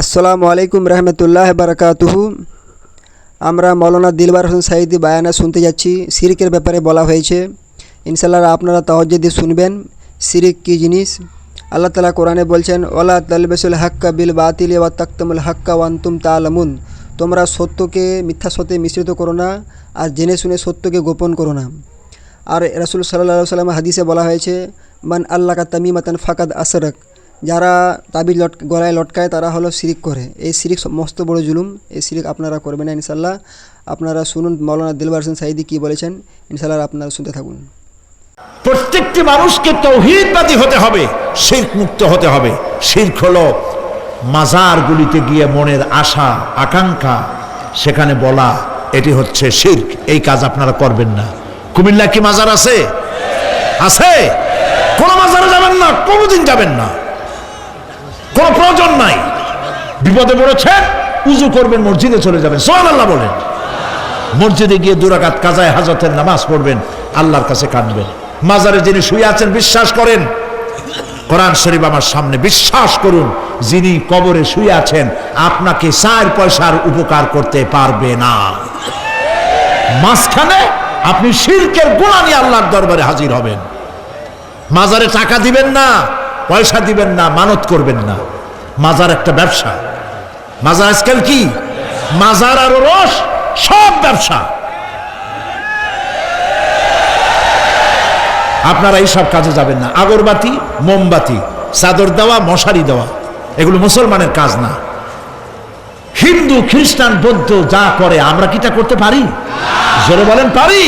আসসালামু আলাইকুম রহমতুল্লাহ বারকাতুহু। আমরা মৌলানা দিলবার হোসেন সাইদি বায়ানা শুনতে যাচ্ছি। সিরিকের ব্যাপারে বলা হয়েছে। ইনশাল্লাহ আপনারা তাহজ্জে দিয়ে শুনবেন। সিরিক কী জিনিস? আল্লাহ তালা কোরআনে বলছেন ওলা তালবেসুল হাক্কা বিল বাতিল ওয়া তাক্তমুল হাক্কা ওয়ান্তুম তালামুন। তোমরা সত্যকে, মিথ্যা সত্যে মিশ্রিত করো না, আর জেনে শুনে সত্যকে গোপন করো না। আর রাসুল সাল্লাহ সাল্লাম হাদিসে বলা হয়েছে, মান আল্লাহ কা তামিমাতান ফাকাদ আসরক যারা তাবিজ লট, গলায় লটকায় তারা হলো শিরিক করে। এই শিরিক মস্ত বড় জুলুম। এই শিরিক আপনারা করবেন না ইনশাল্লাহ আপনারা শুনুন মৌলানা দিলবার হোসেন সাইদি কী বলেছেন। ইনশাল্লাহ আপনারা শুনতে থাকুন। প্রত্যেকটি মানুষকে তৌহিদবাদী হতে হবে শির্ক মুক্ত হতে হবে। শির্ক হলো মাজারগুলিতে গিয়ে মনের আশা, আকাঙ্ক্ষা, সেখানে বলা, এটি হচ্ছে শির্ক। এই কাজ আপনারা করবেন না। কুমিল্লা কি মাজার আছে? আছে। কোনো মাজারে যাবেন না, কোনোদিন যাবেন না। কোনো প্রয়োজন নাই। বিপদে পড়েছেন, উজু করবেন, মসজিদে চলে যাবেন। সোহান আল্লাহ বলেন। মসজিদে গিয়ে দুরাকাত কাজায় হাজতের নামাজ পড়বেন, আল্লাহর কাছে কাঁদবেন। মাজারে যিনি শুয়ে আছেন, বিশ্বাস করেন। কোরআন শরীফ আমার সামনে, বিশ্বাস করুন, যিনি কবরে শুয়ে আছেন, আপনাকে চার পয়সার উপকার করতে পারবে না। মাঝখানে আপনি শিরকের গোড়া নিয়ে আল্লাহর দরবারে হাজির হবেন। মাজারে টাকা দিবেন না পয়সা দিবেন না, মানত করবেন না। মাজার একটা ব্যবসা। মাজার আজকাল কি? মাজার আর রস সব ব্যবসা। আপনারা এইসব কাজে যাবেন না। আগরবাতি, মোমবাতি, চাদর দেওয়া, মশারি দেওয়া, এগুলো মুসলমানের কাজ না। হিন্দু, খ্রিস্টান, বৌদ্ধ যা করে, আমরা কি তা করতে পারি? জোরে বলেন, পারি।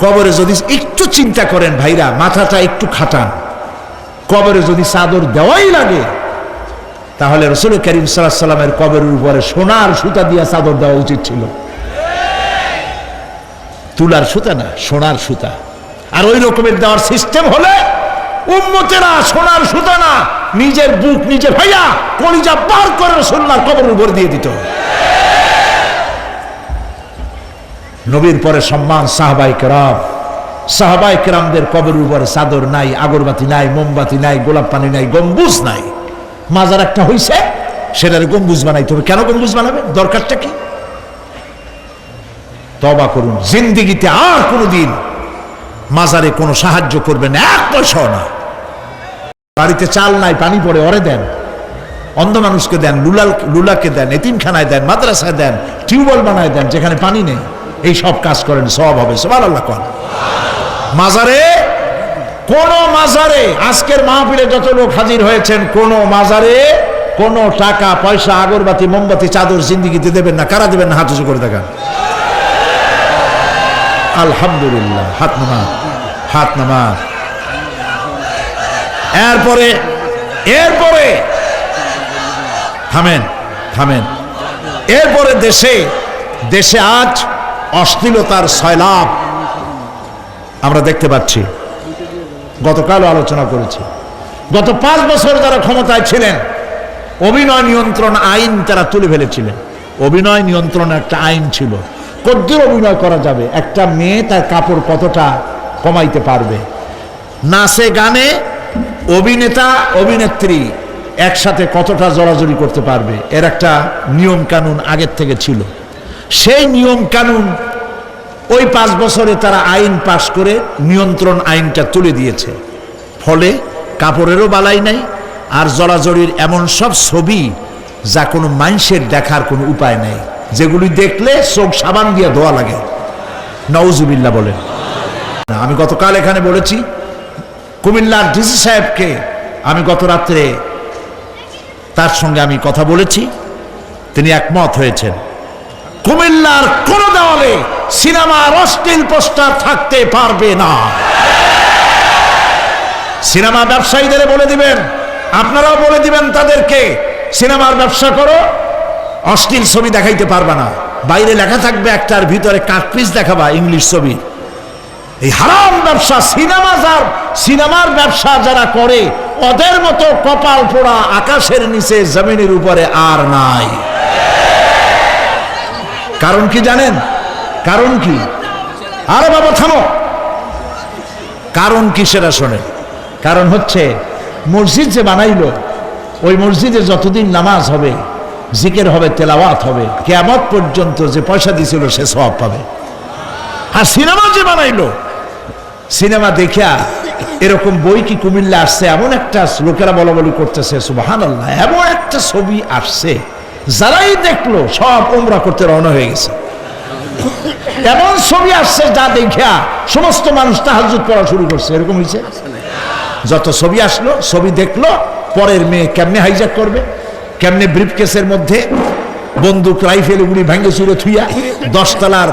কবরে যদি একটু চিন্তা করেন ভাইরা, মাথাটা একটু খাটান। কবরে যদি চাদর দেওয়াই লাগে, তাহলে রসুল করিম সাল্লাহ সাল্লামের কবরের উপরে সোনার সুতা দিয়া চাদর দেওয়া উচিত ছিল। তুলার সুতা না, সোনার সুতা। আর ওই রকমের দেওয়ার সিস্টেম হলে উম্মতেরা সোনার সুতা না, নিজের বুক নিজে ভাইয়া কলিজা পার করে রসুল্লার কবরের উপর দিয়ে দিত। নবীর পরে সম্মান সাহাবাই কেরাম সাহাবাই কেরামদের কবরের উপরে চাদর নাই, আগরবাতি নাই, মোমবাতি নাই, গোলাপ পানি নাই, গম্বুজ নাই। মাজার একটা হইছে, সেটারে গম্বুজ বানাইতে হবে। কেন গম্বুজ বানাবে দরকারটা কি? তবা করুন। জিন্দিগিতে আর কোনোদিন মাজারে কোনো সাহায্য করবেন এক পয়সাও না। বাড়িতে চাল নাই, পানি পড়ে অরে দেন। অন্ধ মানুষকে দেন, লুলাল, লুলাকে দেন, এতিমখানায় দেন, মাদ্রাসায় দেন, টিউবওয়েল বানায় দেন, যেখানে পানি নেই। এই সব কাজ করেন সব হবে। সবার আল্লাহ কর মাজারে? কোন মাজারে? আজকের মাহফিলে যত লোক হাজির হয়েছেন, কোন মাজারে? কোন টাকা, পয়সা, আগরবাতি, মোমবাতি, চাদর, জিন্দিগিতে দেবেন না। কারা দেবেন না? হাত উঁচু করে দেখান। আলহামদুলিল্লাহ, হাত নামাজ হাত নামাজ। এরপরে এরপরে, থামেন থামেন। এরপরে দেশে দেশে আজ অশ্লীলতার সয়লাভ আমরা দেখতে পাচ্ছি। গতকালও আলোচনা করেছি। গত পাঁচ বছর যারা ক্ষমতায় ছিলেন, অভিনয় নিয়ন্ত্রণ আইন তারা তুলে ফেলেছিলেন। অভিনয় নিয়ন্ত্রণ একটা আইন ছিল। কদ্দূর অভিনয় করা যাবে। একটা মেয়ে তার কাপড় কতটা কমাইতে পারবে? নাচে, গানে অভিনেতা, অভিনেত্রী একসাথে কতটা জড়াজড়ি করতে পারবে? এর একটা নিয়ম কানুন আগের থেকে ছিল। সেই নিয়ম কানুন ওই পাঁচ বছরে তারা আইন পাশ করে নিয়ন্ত্রণ আইনটা তুলে দিয়েছে। ফলে কাপড়েরও বালাই নাই, আর জড়াজড়ির এমন সব ছবি যা কোনো মানুষের দেখার কোনো উপায় নাই। যেগুলি দেখলে চোখ সাবান দিয়ে ধোয়া লাগে। নওজুবিল্লা বলেন। আমি গতকাল এখানে বলেছি, কুমিল্লার ডিসি সাহেবকে আমি গত রাত্রে তার সঙ্গে আমি কথা বলেছি। তিনি একমত হয়েছেন। কুমিল্লার কোন দেওয়ালে সিনেমার অশ্লীল পোস্টার থাকতে পারবে না। সিনেমা ব্যবসায়ীদের বলে দিবেন, আপনারাও বলে দিবেন তাদেরকে, সিনেমার ব্যবসা করো, অশ্লীল ছবি দেখাইতে পারবে না। বাইরে লেখা থাকবে একটার ভিতরে কাটপিস দেখাবা, ইংলিশ ছবি। এই হারাম ব্যবসা, সিনেমা যার, সিনেমার ব্যবসা যারা করে, ওদের মতো কপাল পোড়া আকাশের নিচে, জমিনের উপরে আর নাই। কারণ কি জানেন? কারণ কি? আরে বাবা, থামো। কারণ কি সেটা শোনে কারণ হচ্ছে, মসজিদ যে বানাইলো, ওই মসজিদে যতদিন নামাজ হবে, জিকের হবে, তেলাওয়াত হবে, কেয়ামত পর্যন্ত যে পয়সা দিছিল, সে সব পাবে। আর সিনেমা যে বানাইলো, সিনেমা দেখিয়া এরকম বই কি কুমিল্লা আসছে? এমন একটা লোকেরা বলা বলি করতেছে সুবাহান আল্লাহ এমন একটা ছবি আসছে। যারাই দেখল, সব ওমরা করতে রওনা হয়ে গেছে। এমন ছবি আসছে যা দেখিয়া সমস্ত মানুষ তাহাজুদ পড়া শুরু করছে। এরকম হয়েছে? যত ছবি আসলো, ছবি দেখল, পরের মেয়ে কেমনে হাইজ্যাক করবে, কেমনে ব্রিফকেসের মধ্যে বন্দুক রাইফেল গুলি ভেঙে চুরে থুইয়া দশতলার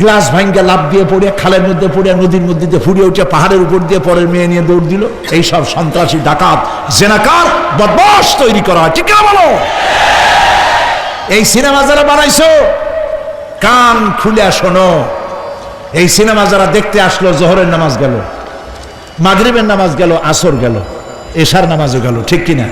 গ্লাস ভাঙ্গা লাভ দিয়ে পড়ে খালের মধ্যে পড়ে নদীর মধ্যে দিয়ে ফুরিয়ে উঠে পাহাড়ের উপর দিয়ে পরের মেয়ে নিয়ে দৌড় দিল। এইসব সন্ত্রাসী, ডাকাত, জেনাকার বদমাস তৈরি করা হয়। ঠিক না বলো? এই সিনেমা যারা বানাইছো, কান খুলে শোনো। এই সিনেমা যারা দেখতে আসলো, জোহরের নামাজ গেল, মাগরিবের নামাজ গেল, আসর গেল, এশার নামাজও গেল, ঠিক কিনা?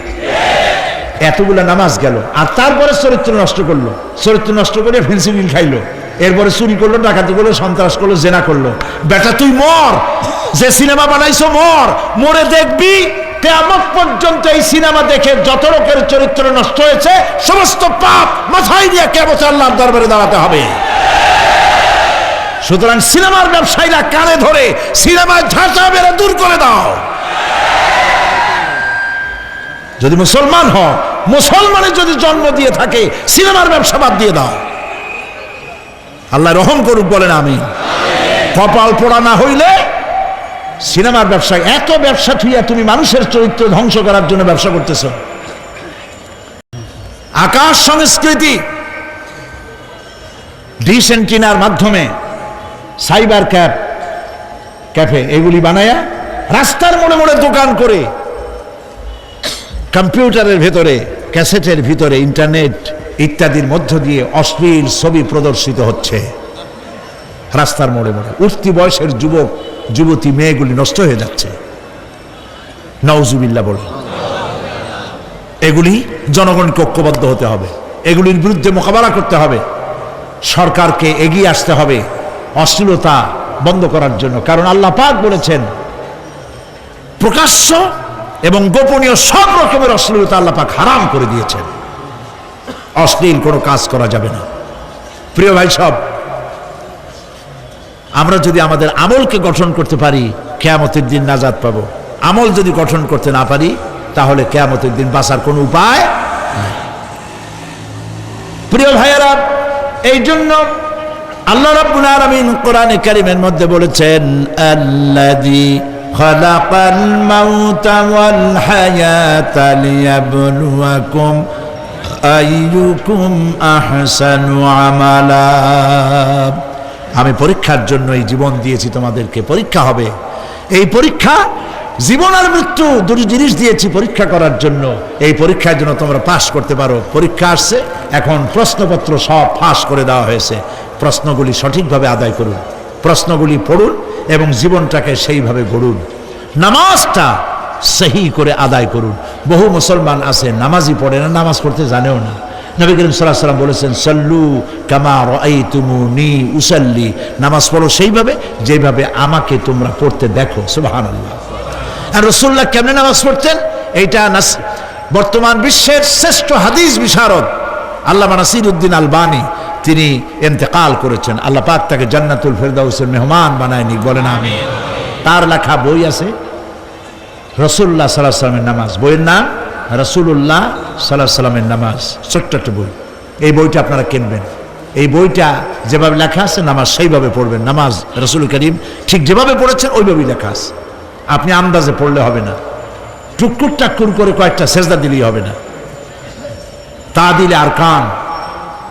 এতগুলো নামাজ গেল, আর তারপরে চরিত্র নষ্ট করল। চরিত্র নষ্ট করে ফেন্সিডিল খাইলো। এরপরে চুরি করল, ডাকাতি করল, সন্ত্রাস করল, জেনা করল। বেটা, তুই মর! যে সিনেমা বানাইছো, মর! মরে দেখবি কেমন পর্যন্ত এই সিনেমা দেখে যত লোকের চরিত্র নষ্ট হয়েছে, সমস্ত পাপ মাথায় দিয়ে কেমন আল্লাহর দরবারে দাঁড়াতে হবে। সুতরাং সিনেমার ব্যবসায়ীরা কানে ধরে সিনেমার ঝাঁচা বেড়ে দূর করে দাও। যদি মুসলমান হ মুসলমানের যদি জন্ম দিয়ে থাকে, সিনেমার ব্যবসা বাদ দিয়ে দাও। আল্লাহ রহম করুক, বলেন আমি কপাল পোড়া না হইলে সিনেমার ব্যবসা এত ব্যবসা থুইয়া তুমি মানুষের চরিত্র ধ্বংস করার জন্য ব্যবসা করতেছ। আকাশ সংস্কৃতি, ডিশ এন্টিনার মাধ্যমে, সাইবার ক্যাপ ক্যাফে, এগুলি বানায়া রাস্তার মোড়ে মোড়ে দোকান করে, কম্পিউটারের ভেতরে, ক্যাসেটের ভিতরে, ইন্টারনেট ইত্যাদির মধ্য দিয়ে অশ্লীল ছবি প্রদর্শিত হচ্ছে। রাস্তার মোড়ে মোড়ে। উঠতি বয়সের যুবক যুবতী মেয়েগুলি নষ্ট হয়ে যাচ্ছে। নওজুবিল্লা বলে এগুলি জনগণকে ঐক্যবদ্ধ হতে হবে। এগুলির বিরুদ্ধে মোকাবেলা করতে হবে। সরকারকে এগিয়ে আসতে হবে। অশ্লীলতা বন্ধ করার জন্য। কারণ আল্লাহ পাক বলেছেন, প্রকাশ্য এবং গোপনীয় সব রকমের অশ্লীলতা আল্লাহ পাক হারাম করে দিয়েছেন। অশ্লীল কোনো কাজ করা যাবে না। প্রিয় ভাই সব আমরা যদি আমাদের আমলকে গঠন করতে পারি, কেয়ামতের দিন নাজাদ পাবো। আমল যদি গঠন করতে না পারি, তাহলে কেয়ামতের দিন বাঁচার কোনো উপায় প্রিয় ভাইয়েরা এই জন্য আল্লাহ রাব্বুল আলামিন কোরআনে কারীমের মধ্যে বলেছেন, আল্লাযী আইয়ুকুম আমালা। আমি পরীক্ষার জন্য এই জীবন দিয়েছি, তোমাদেরকে পরীক্ষা হবে। এই পরীক্ষা, জীবন আর মৃত্যু দুটি জিনিস দিয়েছি পরীক্ষা করার জন্য। এই পরীক্ষার জন্য তোমরা পাশ করতে পারো। পরীক্ষা আসছে, এখন প্রশ্নপত্র সব ফাঁস করে দেওয়া হয়েছে। প্রশ্নগুলি সঠিকভাবে আদায় করুন। প্রশ্নগুলি পড়ুন এবং জীবনটাকে সেইভাবে গড়ুন। নামাজটা সহি করে আদায় করুন। বহু মুসলমান আছে, নামাজই পড়ে না, নামাজ পড়তে জানেও না। নবী করিম সাল্লাহ সাল্লাম বলেছেন, সল্লু কামার এই তুমু নি উসাল্লি। নামাজ পড়ো সেইভাবে, যেভাবে আমাকে তোমরা পড়তে দেখো। সুবাহান আল্লাহ আর রসুল্লাহ কেমনে নামাজ পড়তেন? এইটা নাস, বর্তমান বিশ্বের শ্রেষ্ঠ হাদিস বিশারদ আল্লাহ নাসির উদ্দিন আলবানি। তিনি এন্তেকাল করেছেন। আল্লাহ পাক তাকে জান্নাতুল ফেরদাউসের মেহমান বানায়নি। বলেন আমি তার লেখা বই আছে রসুল্লাহ সাল্লাহ সাল্লামের নামাজ। বইয়ের নাম? রসুল্লাহ সাল্লাহ সাল্লামের নামাজ, ছোট্ট একটা বই। এই বইটা আপনারা কিনবেন। এই বইটা যেভাবে লেখা আছে, নামাজ সেইভাবে পড়বেন। নামাজ রসুল করিম ঠিক যেভাবে পড়েছেন, ওইভাবেই লেখা আছে। আপনি আন্দাজে পড়লে হবে না। টুকুর টাক্কুর করে কয়েকটা সেজদা দিলেই হবে না। তা দিলে আর কান।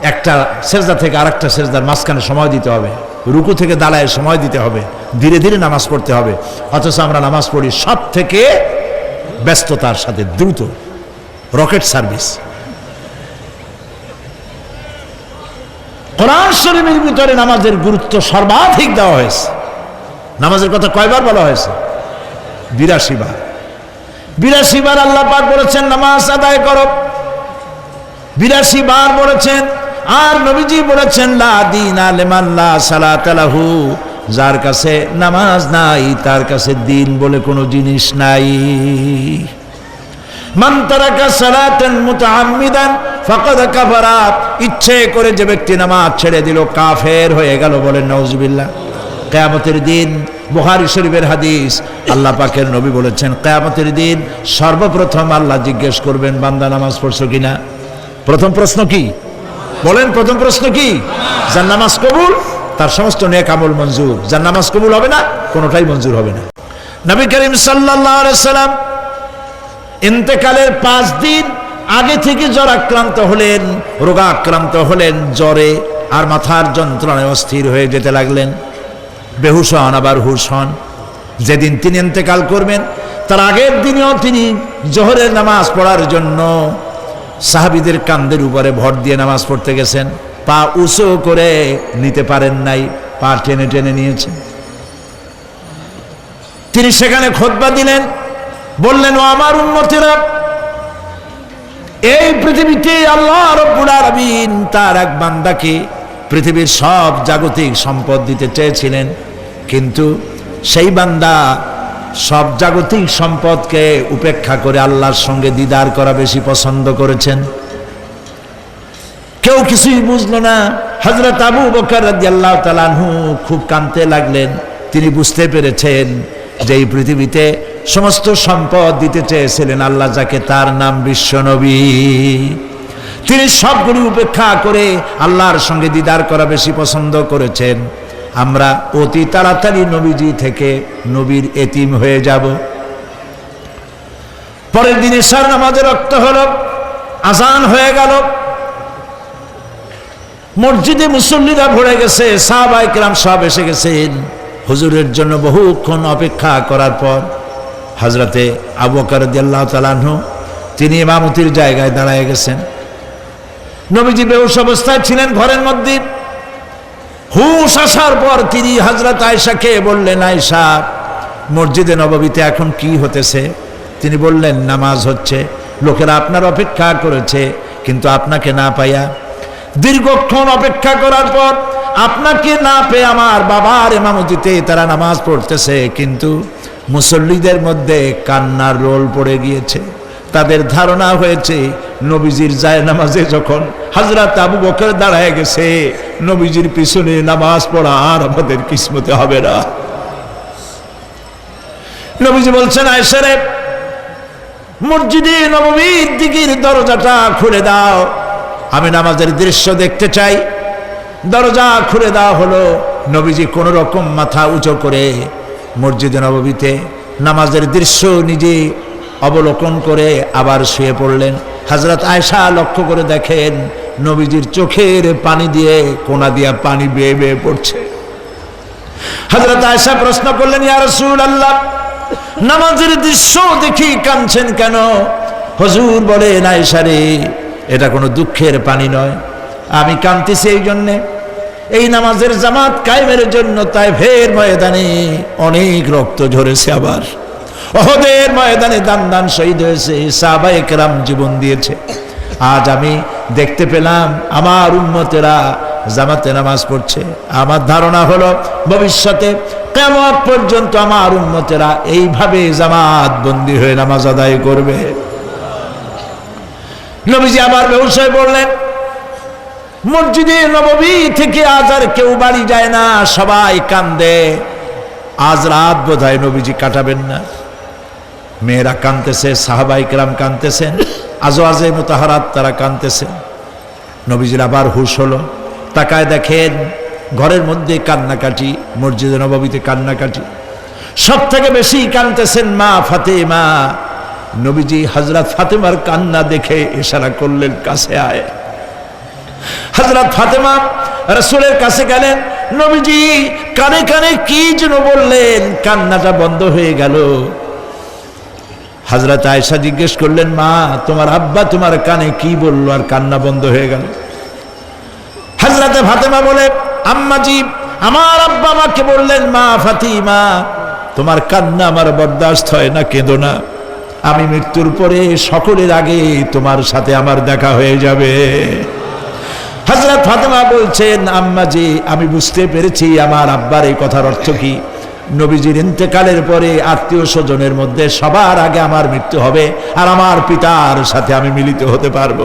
একটা সেজদা থেকে আরেকটা সেজদার মাঝখানে সময় দিতে হবে। রুকু থেকে দাঁড়ায় সময় দিতে হবে। ধীরে ধীরে নামাজ পড়তে হবে। অথচ আমরা নামাজ পড়ি সব থেকে ব্যস্ততার সাথে, দ্রুত। Rocket service. কোরআন শরীফের ভিতরে নামাজের গুরুত্ব সর্বাধিক দেওয়া হয়েছে। নামাজের কথা কয়বার বলা হয়েছে? বিরাশি বার। বিরাশি বার আল্লাহ পাক বলেছেন, নামাজ আদায় করো। বিরাশি বার বলেছেন, আর নবীজি বলেছেন, লা দিন আলেমাল্লা সালাতালাহু যার কাছে নামাজ নাই, তার কাছে দিন বলে কোনো জিনিস নাই। মান তারাকা সালাতান মুতাআম্মিদান ফাকাদ কাফারা ইচ্ছে করে যে ব্যক্তি নামাজ ছেড়ে দিল, কাফের হয়ে গেল বলেন, নাউজুবিল্লাহ। কেয়ামতের দিন বুহারি শরীফের হাদিস আল্লাহ পাকের নবী বলেছেন, কেয়ামতের দিন সর্বপ্রথম আল্লাহ জিজ্ঞেস করবেন, বান্দা নামাজ পড়ছো কিনা? প্রথম প্রশ্ন কি? বলেন, প্রথম প্রশ্ন কি? যার নামাজ কবুল, তার সমস্ত নেক আমল মঞ্জুর। যার নামাজ কবুল হবে না, কোনোটাই মঞ্জুর হবে না। নবী করিম আলাইহি সাল্লাম ইন্তেকালের পাঁচ দিন আগে থেকে জ্বর আক্রান্ত হলেন, রোগাক্রান্ত হলেন, জ্বরে আর মাথার যন্ত্রণায় অস্থির হয়ে যেতে লাগলেন। বেহুশ হন, আবার হুশ হন। যেদিন তিনি ইন্তেকাল করবেন, তার আগের দিনেও তিনি জোহরের নামাজ পড়ার জন্য সাহাবিদের কান্দের উপরে ভর দিয়ে নামাজ পড়তে গেছেন। পা উঁচু করে নিতে পারেন নাই, পা টেনে টেনে নিয়েছেন। তিনি সেখানে খোদবা দিলেন বললেন, ও আমার উন্নতিরা এই পৃথিবীতে আল্লাহ রব্বুল আলামিন তার এক বান্দাকে পৃথিবীর সব জাগতিক সম্পদ দিতে চেয়েছিলেন। কিন্তু সেই বান্দা সব জাগতিক সম্পদকে উপেক্ষা করে আল্লাহর সঙ্গে দিদার করা বেশি পছন্দ করেছেন। কেউ কিছুই বুঝলো না। হজরত আবু বকর রাদিয়াল্লাহু তাআলা খুব কাঁদতে লাগলেন। তিনি বুঝতে পেরেছেন যে এই পৃথিবীতে সমস্ত সম্পদ দিতে চেয়েছিলেন আল্লাহ, যাকে তার নাম বিশ্বনবী। তিনি সবগুলি উপেক্ষা করে আল্লাহর সঙ্গে দিদার করা বেশি পছন্দ করেছেন। আমরা অতি তাড়াতাড়ি নবীজি থেকে নবীর এতিম হয়ে যাব। পরের দিন সার নামাজে রক্ত হলো, আজান হয়ে গেল। মসজিদে মুসল্লিরা ভরে গেছে সাহাবাই কেরাম সব এসে গেছেন। হুজুরের জন্য বহুক্ষণ অপেক্ষা করার পর হজরতে আবু কারদ্দাল্লাহ তালাহু তিনি ইমামতির জায়গায় দাঁড়ায় গেছেন। নবীজি বেহুশ অবস্থায় ছিলেন ঘরের মধ্যে। হুশ আসার পর তিনি হজরত আয়সাকে বললেন আয়সা মসজিদে নববীতে এখন কি হতেছে? তিনি বললেন, নামাজ হচ্ছে। লোকেরা আপনার অপেক্ষা করেছে, কিন্তু আপনাকে না পাইয়া দীর্ঘক্ষণ অপেক্ষা করার পর আপনাকে না পেয়ে আমার বাবার এমামতিতে তারা নামাজ পড়তেছে। কিন্তু মুসল্লিদের মধ্যে কান্নার রোল পড়ে গিয়েছে। তাদের ধারণা হয়েছে, নবীজির নামাজে যখন হাজরাত আবু বকর দাঁড়ায় গেছে, নবীজির পিছনে নামাজ পড়া আর আমাদের কিসমতে হবে না। নবীজি বলছেন আয়সারে মসজিদে নবমীর দিকের দরজাটা খুলে দাও। আমি নামাজের দৃশ্য দেখতে চাই। দরজা খুলে দেওয়া হলো, নবীজি কোন রকম মাথা উঁচু করে মসজিদে নববীতে নামাজের দৃশ্য নিজে অবলোকন করে আবার শুয়ে পড়লেন। হজরত আয়সা লক্ষ্য করে দেখেন নবীজির চোখের পানি দিয়ে কোনা দিয়া পানি বেয়ে বেয়ে পড়ছে। হজরত আয়সা প্রশ্ন করলেন, ইয়া রাসূল আল্লাহ নামাজের দৃশ্য দেখি কাঁদছেন কেন? হজুর বলেন আয়সা রে, এটা কোনো দুঃখের পানি নয়। আমি কাঁদতেছি এই জন্যে এই নামাজের জামাত কায়েমের জন্য তাই ভের ময়দানে অনেক রক্ত ঝরেছে আবার। অহদের ময়দানে দান দান শহীদ হয়েছে, সাহাবায়ে কেরাম জীবন দিয়েছে। আজ আমি দেখতে পেলাম আমার উম্মতেরা জামাতে নামাজ পড়ছে। আমার ধারণা হলো ভবিষ্যতে কেমন পর্যন্ত আমার উম্মতেরা এইভাবে জামাত বন্দী হয়ে নামাজ আদায় করবে। নবীজি আবার ব্যবসায় বললেন মসজিদে নববী থেকে আজ আর কেউ বাড়ি যায় না, সবাই কান্দে। আজ রাত বোধ নবীজি কাটাবেন না। মেয়েরা কানতেছে, সাহাবাই কেরাম কানতেছেন আজও আজে মোতাহারাত তারা কানতেছেন নবীজির আবার হুশ হলো। তাকায় দেখেন, ঘরের মধ্যে কান্নাকাটি, মসজিদে নববীতে কান্নাকাটি। সব থেকে বেশি কানতেছেন মা ফাতেমা। নবীজি হজরত ফাতেমার কান্না দেখে ইশারা করলেন, কাছে আয়। হজরত ফাতেমা রসুলের কাছে গেলেন, নবীজি কানে কানে কি যেন বললেন, কান্নাটা বন্ধ হয়ে গেল। হজরত আয়সা জিজ্ঞেস করলেন, মা, তোমার আব্বা তোমার কানে কি বলল আর কান্না বন্ধ হয়ে গেল? হজরতে ফাতেমা বলে আম্মাজি আমার আব্বা আমাকে বললেন, মা ফাতিমা, তোমার কান্না আমার বরদাস্ত হয় না, কেঁদো না। আমি মৃত্যুর পরে সকলের আগে তোমার সাথে আমার দেখা হয়ে যাবে। হজরত ফাতেমা বলছেন, আম্মা আম্মাজি আমি বুঝতে পেরেছি, আমার আব্বার এই কথার অর্থ কি। নবীজির ইন্তেকালের পরে আত্মীয় স্বজনের মধ্যে সবার আগে আমার মৃত্যু হবে, আর আমার পিতার সাথে আমি মিলিত হতে পারব।